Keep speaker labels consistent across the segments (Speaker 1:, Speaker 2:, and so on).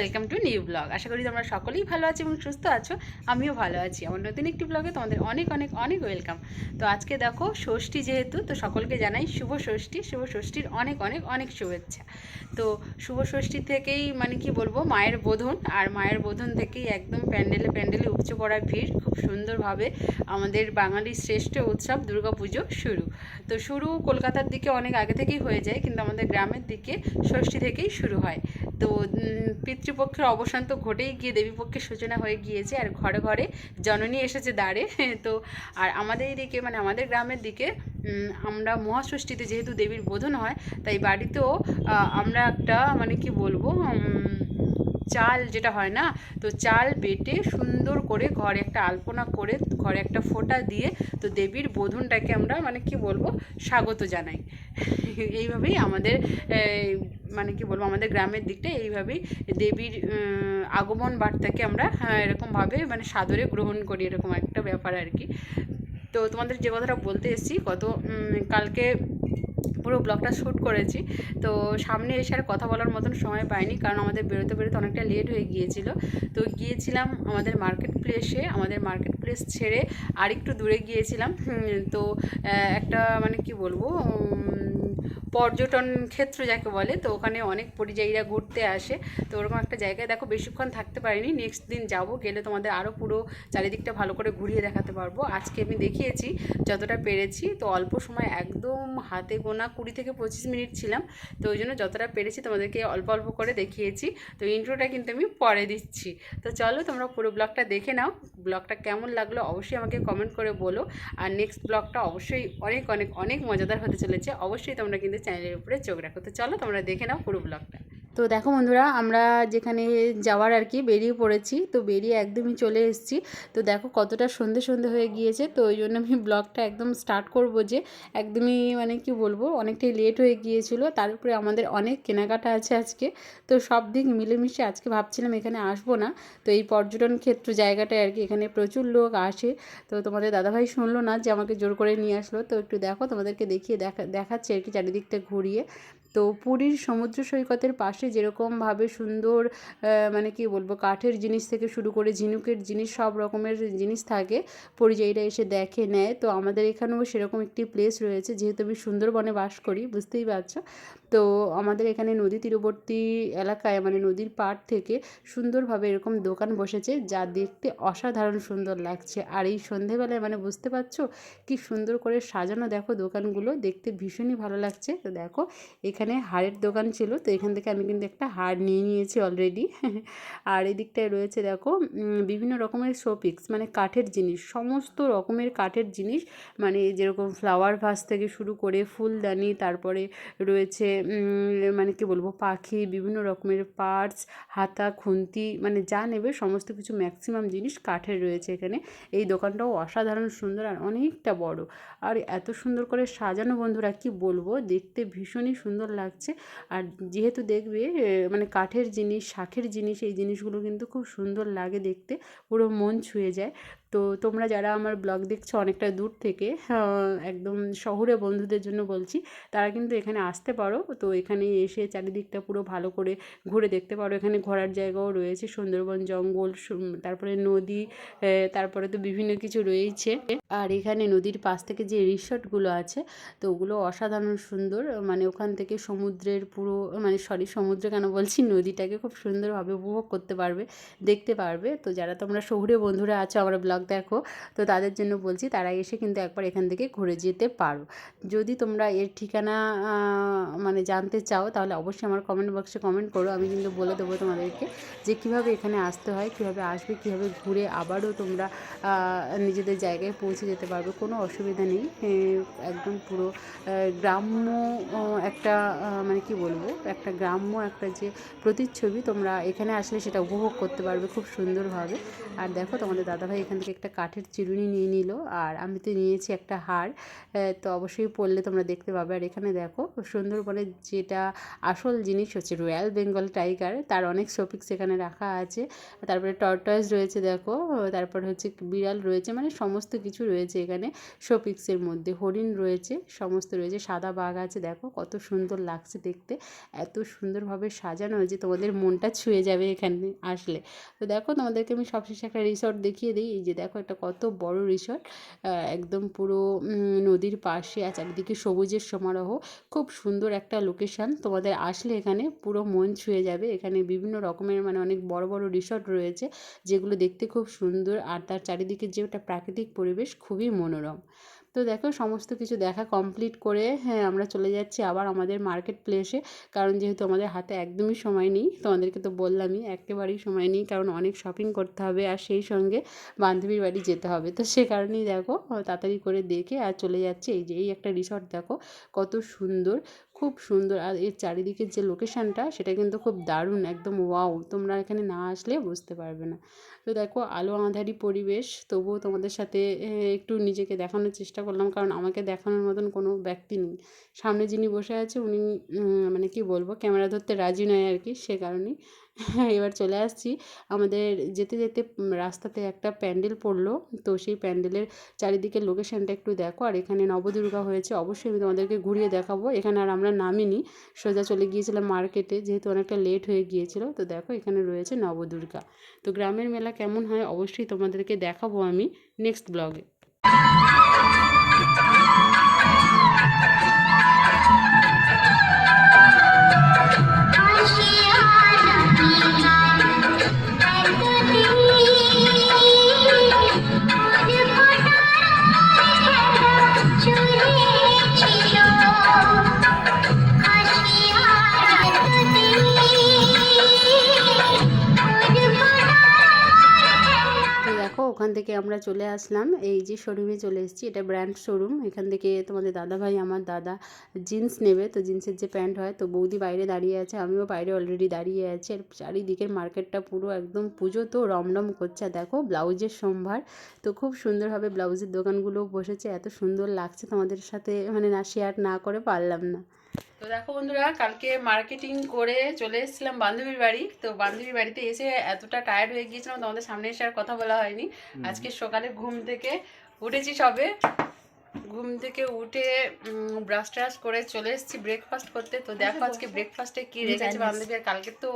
Speaker 1: Welcome to new blog আশা করি তোমরা সকলেই ভালো আছো এবং সুস্থ আছো। আমিও ভালো আছি। আমার নতুন একটি ব্লগে তোমাদের অনেক অনেক অনেক ওয়েলকাম তো আজকে দেখো, ষষ্ঠী যেহেতু, তো সকলকে জানাই শুভ ষষ্ঠী। শুভ ষষ্ঠীর অনেক অনেক অনেক শুভেচ্ছা। তো শুভ ষষ্ঠী থেকেই মানে কি বলব, মায়ের বোধন। আর মায়ের বোধন থেকেই একদম প্যান্ডেলে প্যান্ডেলে উপচে পড়া ভিড়। খুব সুন্দরভাবে আমাদের বাঙালির শ্রেষ্ঠ উৎসব দুর্গাপুজো শুরু। তো শুরু কলকাতার দিকে অনেক আগে থেকেই হয়ে যায়, কিন্তু আমাদের গ্রামের দিকে ষষ্ঠী থেকেই শুরু হয়। তো পিতৃপক্ষের অবসান তো ঘটেই গিয়ে দেবীপক্ষের সূচনা হয়ে গিয়েছে আর ঘরে ঘরে জননী এসেছে দাঁড়ে তো, আর আমাদের এদিকে মানে আমাদের গ্রামের দিকে আমরা মহাষষ্ঠীতে যেহেতু দেবীর বোধন হয়, তাই বাড়িতেও আমরা একটা মানে কি বলব চাল যেটা হয় না, তো চাল বেটে সুন্দর করে ঘরে একটা আলপনা করে, ঘরে একটা ফোঁটা দিয়ে, তো দেবীর বোধনটাকে আমরা মানে কি বলব, স্বাগত জানাই। এইভাবেই আমাদের মানে কি বলব আমাদের গ্রামের দিকটা এইভাবেই দেবীর আগমন বার্তাকে আমরা হ্যাঁ, এরকমভাবে মানে সাদরে গ্রহণ করি এরকম একটা ব্যাপার আর কি। তো তোমাদের যে কথাটা বলতে এসেছি উম, কালকে পুরো ব্লগটা শ্যুট করেছি তো সামনে এসে আর কথা বলার মতন সময় পাইনি কারণ আমাদের বেরোতে বেরোতে অনেকটা লেট হয়ে গিয়েছিল। তো গিয়েছিলাম আমাদের মার্কেট প্লেসে আমাদের মার্কেট প্লেস ছেড়ে আরেকটু দূরে গিয়েছিলাম তো একটা মানে কি বলব পর্যটন ক্ষেত্র যাকে বলে, তো ওখানে অনেক পরিযায়ীরা ঘুরতে আসে। তো ওরকম একটা জায়গায় দেখো বেশিক্ষণ থাকতে পারিনি নেক্সট দিন যাব, গেলে তোমাদের আরও পুরো চারিদিকটা ভালো করে ঘুরিয়ে দেখাতে পারব। আজকে আমি দেখিয়েছি যতটা পেরেছি, তো অল্প সময় একদম হাতে গোনা কুড়ি থেকে পঁচিশ মিনিট ছিলাম, তো ওই জন্য যতটা পেরেছি তোমাদেরকে অল্প অল্প করে দেখিয়েছি। তো ইন্ট্রোটা কিন্তু আমি পরে দিচ্ছি। তো চলো তোমরা পুরো ব্লগটা দেখে নাও, ব্লগটা কেমন লাগল অবশ্যই আমাকে কমেন্ট করে বলো। আর নেক্সট ব্লগটা অবশ্যই অনেক অনেক অনেক মজাদার হতে চলেছে, অবশ্যই তোমরা কিন্তু চ্যানেলের উপরে চোখ রাখো। তো চলো তোমরা দেখে নাও পুরো ব্লগটা তো দেখো বন্ধুরা, আমরা যেখানে যাওয়ার আর কি বেরিয়ে পড়েছি, তো বেরিয়ে একদমই চলে এসেছি। তো দেখো কতটা সন্ধে সন্ধে হয়ে গিয়েছে, তো ওই জন্য আমি ব্লগটা একদম স্টার্ট করব যে একদমই মানে কি বলব, অনেকটাই লেট হয়ে গিয়েছিল। তার উপরে আমাদের অনেক কেনাকাটা আছে আজকে, তো সব দিক মিলেমিশে আজকে ভাবছিলাম এখানে আসব না। তো এই পর্যটন ক্ষেত্র জায়গাটায় আর কি এখানে প্রচুর লোক আসে। তো তোমাদের দাদাভাই শুনলো না যে আমাকে জোর করে নিয়ে আসলো, তো একটু দেখো তোমাদেরকে দেখিয়ে দেখা, দেখাচ্ছে আর কি চারিদিকটা ঘুরিয়ে। তো পুরীর সমুদ্র সৈকতের পাশে যেরকমভাবে সুন্দর মানে কি বলব, কাঠের জিনিস থেকে শুরু করে ঝিনুকের জিনিস, সব রকমের জিনিস থাকে, পরিযায়ীরা এসে দেখে নেয়। তো আমাদের এখানেও সেরকম একটি প্লেস রয়েছে, যেহেতু আমি সুন্দরবনে বাস করি, বুঝতেই পারছ? তো আমাদের এখানে নদী তীরবর্তী এলাকায় মানে নদীর পাড় থেকে সুন্দরভাবে এরকম দোকান বসেছে, যা দেখতে অসাধারণ সুন্দর লাগছে। আর এই সন্ধেবেলায় মানে বুঝতে পারছ? কি সুন্দর করে সাজানো দেখো দোকানগুলো, দেখতে ভীষণই ভালো লাগছে। তো দেখো, এখানে হাড়ের দোকান ছিল, তো এখান থেকে আমি কিন্তু একটা হাড় নিয়ে নিয়েছি অলরেডি আর এই দিকটায় রয়েছে দেখো বিভিন্ন রকমের শোপিক্স মানে কাঠের জিনিস, সমস্ত রকমের কাঠের জিনিস মানে যেরকম ফ্লাওয়ার ভাস থেকে শুরু করে ফুলদানি, তারপরে রয়েছে মানে কি বলব, পাখি, বিভিন্ন রকমের পার্টস হাতা, খুন্তি মানে যা নেবে সমস্ত কিছু ম্যাক্সিমাম জিনিস কাঠের রয়েছে এখানে। এই দোকানটাও অসাধারণ সুন্দর আর অনেকটা বড়। আর এত সুন্দর করে সাজানো বন্ধুরা, কি বলব, দেখতে ভীষণই সুন্দর লাগছে। আর যেহেতু দেখবে মানে কাঠের জিনিস শাঁখের জিনিস, এই জিনিসগুলো কিন্তু খুব সুন্দর লাগে দেখতে। পুরো মন ছুঁয়ে যায়। তো তোমরা যারা আমার ব্লগ দেখছ অনেকটা দূর থেকে একদম শহরে বন্ধুদের জন্য বলছি, তারা কিন্তু এখানে আসতে পারো। তো এখানে এসে চারিদিকটা পুরো ভালো করে ঘুরে দেখতে পারো। এখানে ঘোরার জায়গাও রয়েছে, সুন্দরবন, জঙ্গল তারপরে নদী তারপরে তো বিভিন্ন কিছু রয়েছে। আর এখানে নদীর পাশ থেকে যে রিসর্টগুলো আছে, তো ওগুলো অসাধারণ সুন্দর। মানে ওখান থেকে সমুদ্রের পুরো মানে সরি, সমুদ্র কেন বলছি? নদীটাকে খুব সুন্দরভাবে উপভোগ করতে পারবে, দেখতে পারবে। তো যারা তোমরা শহুরে বন্ধুরা আছো, আমার ব্লগ দেখো। তো তাদের জন্য বলছি তারা এসে কিন্তু একবার এখান থেকে ঘুরে যেতে পারো। যদি তোমরা এর ঠিকানা মানে জানতে চাও তাহলে অবশ্যই আমার কমেন্ট বক্সে কমেন্ট করো। আমি কিন্তু বলে দেবো তোমাদেরকে যে কীভাবে এখানে আসতে হয়, কীভাবে আসবে, কীভাবে ঘুরে আবারও তোমরা নিজেদের জায়গায় পৌঁছে যেতে পারবে। কোনো অসুবিধা নেই। একদম পুরো গ্রাম্য একটা মানে কি বলব, একটা গ্রাম্য একটা যে প্রতিচ্ছবি তোমরা এখানে আসলে সেটা উপভোগ করতে পারবে খুব সুন্দরভাবে। আর দেখো তোমাদের দাদাভাই এখান থেকে একটা কাঠের চিরুনি নিয়ে নিল, আর আমি তো নিয়েছি একটা হার তো অবশ্যই পড়লে তোমরা দেখতে পাবে। আর এখানে দেখো, সুন্দরবনের যেটা আসল জিনিস হচ্ছে রয়্যাল বেঙ্গল টাইগার, তার অনেক শোপিক্স এখানে রাখা আছে। তারপরে টর্টয়েস রয়েছে দেখো, তারপর হচ্ছে বিড়াল রয়েছে মানে সমস্ত কিছু রয়েছে এখানে শোপিক্সের মধ্যে। হরিণ রয়েছে, সমস্ত রয়েছে, সাদা বাঘ আছে, দেখো কত সুন্দর লাগছে দেখতে। এত সুন্দরভাবে সাজানো হয়েছে তোমাদের মনটা ছুঁয়ে যাবে এখানে আসলে। তো দেখো তোমাদেরকে আমি সবশেষে একটা রিসর্ট দেখিয়ে দিই, এই যে দেখো একটা কত বড় রিসর্ট একদম পুরো নদীর পাশে আর চারিদিকে সবুজের সমারোহ। খুব সুন্দর একটা লোকেশান তোমাদের আসলে এখানে পুরো মন ছুঁয়ে যাবে। এখানে বিভিন্ন রকমের মানে অনেক বড় বড় রিসর্ট রয়েছে, যেগুলো দেখতে খুব সুন্দর। আর তার চারিদিকে যে একটা প্রাকৃতিক পরিবেশ, খুবই মনোরম। তো দেখো সমস্ত কিছু দেখা কমপ্লিট করে হ্যাঁ আমরা চলে যাচ্ছি আবার আমাদের মার্কেট প্লেসে কারণ যেহেতু আমাদের হাতে একদমই সময় নেই তোমাদেরকে তো বললামই, একেবারেই সময় নেই, কারণ অনেক শপিং করতে হবে আর সেই সঙ্গে বান্ধবীর বাড়ি যেতে হবে। তো সে কারণেই দেখো তাড়াতাড়ি করে দেখে আর চলে যাচ্ছে। এই যে, এই একটা রিসর্ট দেখো, কত সুন্দর, খুব সুন্দর। আর এর চারিদিকের যে লোকেশনটা সেটা কিন্তু খুব দারুণ, একদম ওয়াও তোমরা এখানে না আসলে বুঝতে পারবে না। তো দেখো, আলো আঁধারি পরিবেশ, তবুও তোমাদের সাথে একটু নিজেকে দেখানোর চেষ্টা করলাম। কারণ আমাকে দেখানোর মতন কোনো ব্যক্তি নেই। সামনে যিনি বসে আছে, উনি মানে কি বলব, ক্যামেরা ধরতে রাজি নয় আর কি, সে কারণেই। এবার চলে আসছি। আমাদের যেতে যেতে রাস্তাতে একটা প্যান্ডেল পড়ল। তো সেই প্যান্ডেলের চারিদিকের লোকেশনটা একটু দেখো। আর এখানে নবদুর্গা হয়েছে, অবশ্যই আমি তোমাদেরকে ঘুরিয়ে দেখাবো। এখানে আর আমরা নামিনি। সোজা চলে গিয়েছিলাম মার্কেটে, যেহেতু অনেকটা লেট হয়ে গিয়েছিল। তো দেখো, এখানে রয়েছে নবদুর্গা। তো গ্রামের মেলা কেমন হয় অবশ্যই তোমাদেরকে দেখাবো আমি নেক্সট ব্লগে ওখান থেকে আমরা চলে আসলাম। এই যে শোরুমে চলে এসেছি, এটা ব্র্যান্ড শোরুম এখান থেকে তোমাদের দাদা ভাই আমার দাদা জিন্স নেবে। তো জিন্সের যে প্যান্ট হয়, তো বৌদি বাইরে দাঁড়িয়ে আছে, আমিও বাইরে অলরেডি দাঁড়িয়ে আছি। আর চারিদিকের মার্কেটটা পুরো একদম পুজো তো রমরম করছে। দেখো, ব্লাউজের সম্ভার। তো খুব সুন্দরভাবে ব্লাউজের দোকানগুলো বসেছে। এত সুন্দর লাগছে তোমাদের সাথে মানে না শেয়ার না করে পারলাম না। তো দেখো বন্ধুরা কালকে মার্কেটিং করে চলে এসেছিলাম বান্ধবীর বাড়ি। তো বান্ধবীর বাড়িতে এসে এতটা টায়ার্ড হয়ে গিয়েছিলাম তোমাদের সামনে এসে আর কথা বলা হয়নি। আজকে সকালে ঘুম থেকে উঠেছি সবে। ঘুম থেকে উঠে ব্রাশ ট্রাশ করে চলে এসেছি ব্রেকফাস্ট করতে। তো দেখো আজকে ব্রেকফাস্টে কি রেখেছে বান্ধবী আর কালকে তো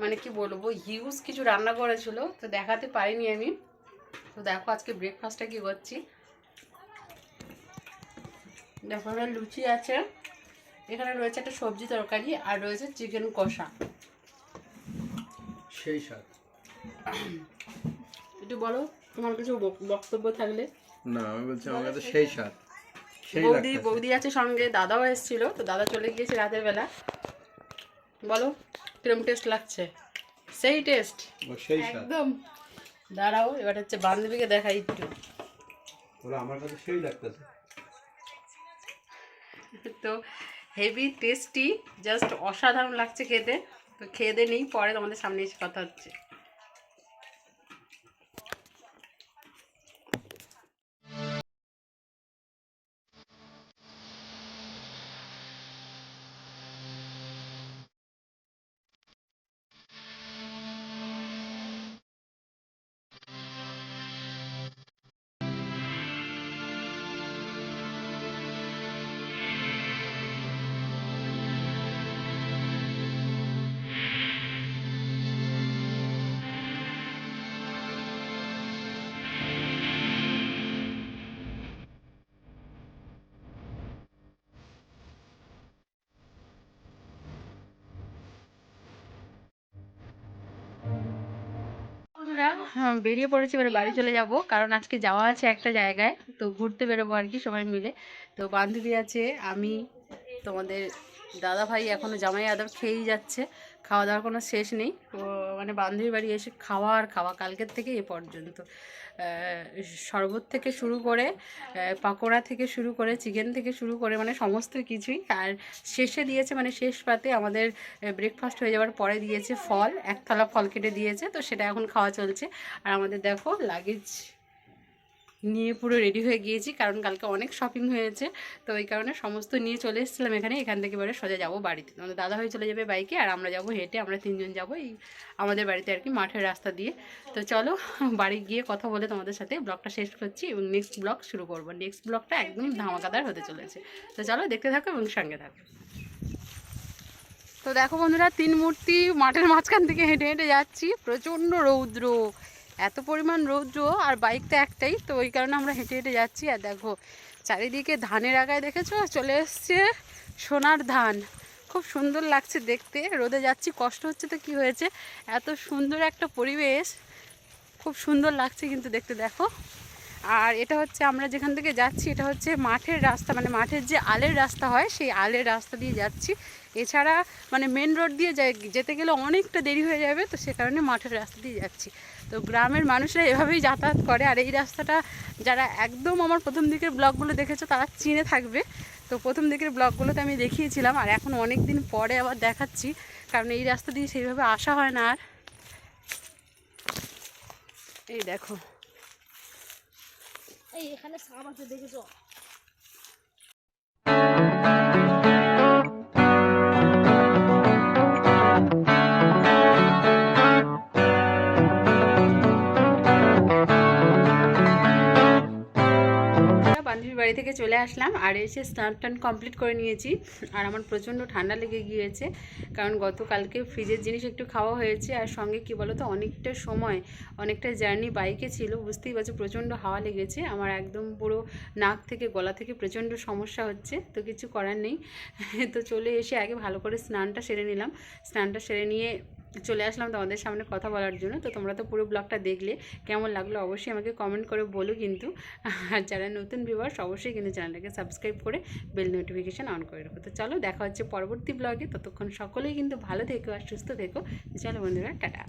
Speaker 1: মানে কি বলব হিউজ কিছু রান্না করেছিল তো দেখাতে পারিনি আমি। তো দেখো আজকে ব্রেকফাস্টে কি করছি। দেখো লুচি আছে। এখানে রয়েছে একটা সবজি তরকারি আর রয়েছে চিকেন কষা।
Speaker 2: সেই স্বাদ।
Speaker 1: একটু বলো তোমার কিছু বক্তব্য থাকলে?
Speaker 2: না আমি বলছি আমার কাছে সেই স্বাদ।
Speaker 1: বৌদি বৌদি আছে সঙ্গে দাদাও এসেছিল তো দাদা চলে গিয়েছে রাতের বেলা। বলো কিরম টেস্ট লাগছে? সেই টেস্ট
Speaker 2: সেই
Speaker 1: একদম। দাঁড়াও এবার হচ্ছে বান্ধবীকে দেখাই একটু।
Speaker 2: আমার কাছে সেই লাগতেছে।
Speaker 1: তো হেভি টেস্টি জাস্ট অসাধারণ লাগছে খেতে। তো খেয়ে দিয়ে নেই, পরে তোমাদের সামনে এসে কথা হচ্ছে। বেরিয়ে পড়েছি, এবারে বাড়ি চলে যাব। কারণ আজকে যাওয়া আছে একটা জায়গায়, তো ঘুরতে বেরোবো আর কি সবাই মিলে। তো বান্ধবী আছে, আমি, তোমাদের দাদা ভাই এখনও জামাই আদর খেয়েই যাচ্ছে। খাওয়া দাওয়ার কোনো শেষ নেই। মানে বান্ধবীর বাড়ি এসে খাওয়া আর খাওয়া, কালকের থেকে এ পর্যন্ত। শরবত থেকে শুরু করে পাকোড়া থেকে শুরু করে, চিকেন থেকে শুরু করে মানে সমস্ত কিছুই। আর শেষে দিয়েছে মানে শেষ পাতে আমাদের ব্রেকফাস্ট হয়ে যাওয়ার পরে দিয়েছে ফল। এক থালা ফল কেটে দিয়েছে, তো সেটা এখন খাওয়া চলছে। আর আমাদের দেখো লাগেজ নিয়ে পুরো রেডি হয়ে গিয়েছি, কারণ কালকে অনেক শপিং হয়েছে। তো ওই কারণে সমস্ত নিয়ে চলে এসেছিলাম এখানে, এখান থেকে এবারে সোজা যাব বাড়িতে। আমাদের দাদা হয়ে চলে যাবে বাইকে আর আমরা যাব হেঁটে, আমরা তিনজন যাব এই আমাদের বাড়িতে আর কি মাঠের রাস্তা দিয়ে। তো চলো, বাড়ি গিয়ে কথা বলে তোমাদের সাথে ব্লগটা শেষ করছি এবং নেক্সট ব্লগ শুরু করব। নেক্সট ব্লগটা একদম ধামাকাদার হতে চলেছে। তো চলো দেখতে থাকো এবং সঙ্গে থাকো। তো দেখো বন্ধুরা, তিন মূর্তি মাঠের মাঝখান থেকে হেঁটে হেঁটে যাচ্ছি। প্রচণ্ড রৌদ্র। এত পরিমাণ রৌদ্র আর বাইকটা একটাই, তো ওই কারণে আমরা হেঁটে হেঁটে যাচ্ছি। আর দেখো, চারিদিকে ধানের আগায় দেখেছ? চলে এসছে সোনার ধান। খুব সুন্দর লাগছে দেখতে, রোদে যাচ্ছি, কষ্ট হচ্ছে তো কি হয়েছে? এত সুন্দর একটা পরিবেশ, খুব সুন্দর লাগছে কিন্তু দেখতে, দেখো। আর এটা হচ্ছে আমরা যেখান থেকে যাচ্ছি, এটা হচ্ছে মাঠের রাস্তা মানে মাঠের যে আলের রাস্তা হয়, সেই আলের রাস্তা দিয়ে যাচ্ছি। এছাড়া মানে মেন রোড দিয়ে যেতে গেলে অনেকটা দেরি হয়ে যাবে, তো সে কারণে মাঠের রাস্তা দিয়ে যাচ্ছি। তো গ্রামের মানুষরা এভাবেই যাতায়াত করে, আর এই রাস্তাটা যারা একদম আমার প্রথম দিকের ব্লগগুলো দেখেছ, তারা চিনে থাকবে। তো প্রথম দিকের ব্লগগুলোতে আমি দেখিয়েছিলাম, আর এখন অনেক দিন পরে আবার দেখাচ্ছি, কারণ এই রাস্তা দিয়ে সেইভাবে আসা হয় না আর। এই দেখো।
Speaker 3: এই এখানে সাপ আছে দেখেছ
Speaker 1: আমরা থেকে চলে আসলাম আর এসে স্নান টান কমপ্লিট করে নিয়েছি। আর আমার প্রচণ্ড ঠান্ডা লেগে গিয়েছে, কারণ গতকালকে ফ্রিজের জিনিস একটু খাওয়া হয়েছে। আর সঙ্গে কি বলো তো অনেকটা সময়, অনেকটা জার্নি বাইকে ছিল, বুঝতেই পারছ প্রচণ্ড হাওয়া লেগেছে। আমার একদম পুরো নাক থেকে, গলা থেকে প্রচণ্ড সমস্যা হচ্ছে, তো কিছু করার নেই। তো চলে এসে আগে ভালো করে স্নানটা সেরে নিলাম। স্নানটা সেরে নিয়ে চলে আসলাম তোমাদের সামনে কথা বলার জন্য। তো তোমরা তো পুরো ব্লগটা দেখলে, কেমন লাগল অবশ্যই আমাকে কমেন্ট করে বলো কিন্তু। আর যারা নতুন ভিউয়ার্স অবশ্যই কিন্তু চ্যানেলটাকে সাবস্ক্রাইব করে বেল নোটিফিকেশান অন করে রাখো। তো চলো, দেখা হচ্ছে পরবর্তী ব্লগে ততক্ষণ সকলেই কিন্তু ভালো থেকো আর সুস্থ থেকো। চলো বন্ধুরা, টাটা।